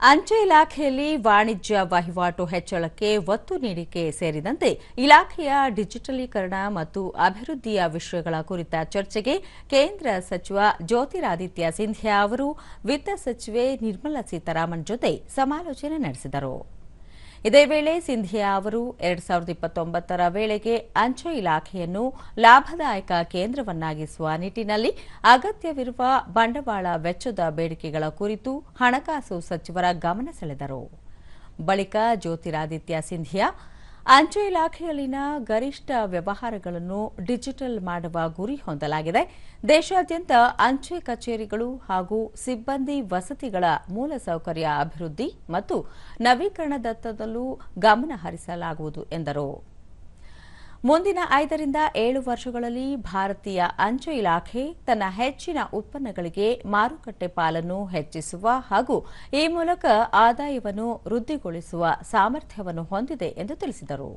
ಅಂಚೆ ಇಲಾಖೆಯಲ್ಲಿ ವಾಣಿಜ್ಯ ವಹಿವಾಟು ಹೆಚ್ಚಳಕ್ಕೆ ಒತ್ತು ನೀಡಿಕೆ ಸೇರಿದಂತೆ ಇಲಾಖೆಯ ಡಿಜಿಟಲೀಕರಣ ಮತ್ತು ಅಭಿವೃದ್ಧಿಯ ವಿಷಯಗಳ ಕುರಿತ ಚರ್ಚೆಗೆ ಕೇಂದ್ರ ಸಚಿವ ಜ್ಯೋತಿರಾದಿತ್ಯ ಸಿಂಧ್ಯಾ ಅವರು ವಿತ್ತ ಸಚಿವೆ ನಿರ್ಮಲಾ ಸೀತಾರಾಮನ್ ಜೊತೆ ಸಮಾಲೋಚನೆ ನಡೆಸಿದರು. ಇದೇ ವೇಳೆ ಸಿಂಧಿಯಾ ಅವರು ಎರಡ್ ಸಾವಿರದ ಇಪ್ಪತ್ತೊಂಬತ್ತರ ವೇಳೆಗೆ ಅಂಚೆ ಇಲಾಖೆಯನ್ನು ಲಾಭದಾಯಕ ಕೇಂದ್ರವನ್ನಾಗಿಸುವ ನಿಟ್ಟಿನಲ್ಲಿ ಅಗತ್ಯವಿರುವ ಬಂಡವಾಳ ವೆಚ್ಚದ ಬೇಡಿಕೆಗಳ ಕುರಿತು ಹಣಕಾಸು ಸಚಿವರ ಗಮನ ಸೆಳೆದರು. ಬಳಿಕ ಜ್ಯೋತಿರಾದಿತ್ಯ ಸಿಂಧಿಯಾ ಅಂಚೆ ಇಲಾಖೆಯಲ್ಲಿನ ಗರಿಷ್ಠ ವ್ಯವಹಾರಗಳನ್ನು ಡಿಜಿಟಲ್ ಮಾಡುವ ಗುರಿ ಹೊಂದಲಾಗಿದೆ. ದೇಶಾದ್ಯಂತ ಅಂಚೆ ಕಚೇರಿಗಳು ಹಾಗೂ ಸಿಬ್ಬಂದಿ ವಸತಿಗಳ ಮೂಲಸೌಕರ್ಯ ಅಭಿವೃದ್ಧಿ ಮತ್ತು ನವೀಕರಣದತ್ತದಲ್ಲೂ ಗಮನ ಹರಿಸಲಾಗುವುದು ಎಂದರು. ಮುಂದಿನ ಐದರಿಂದ ಏಳು ವರ್ಷಗಳಲ್ಲಿ ಭಾರತೀಯ ಅಂಚೆ ಇಲಾಖೆ ತನ್ನ ಹೆಚ್ಚಿನ ಉತ್ಪನ್ನಗಳಿಗೆ ಮಾರುಕಟ್ಟೆ ಪಾಲನ್ನು ಹೆಚ್ಚಿಸುವ ಹಾಗೂ ಈ ಮೂಲಕ ಆದಾಯವನ್ನು ವೃದ್ಧಿಗೊಳಿಸುವ ಸಾಮರ್ಥ್ಯವನ್ನು ಹೊಂದಿದೆ ಎಂದು ತಿಳಿಸಿದರು.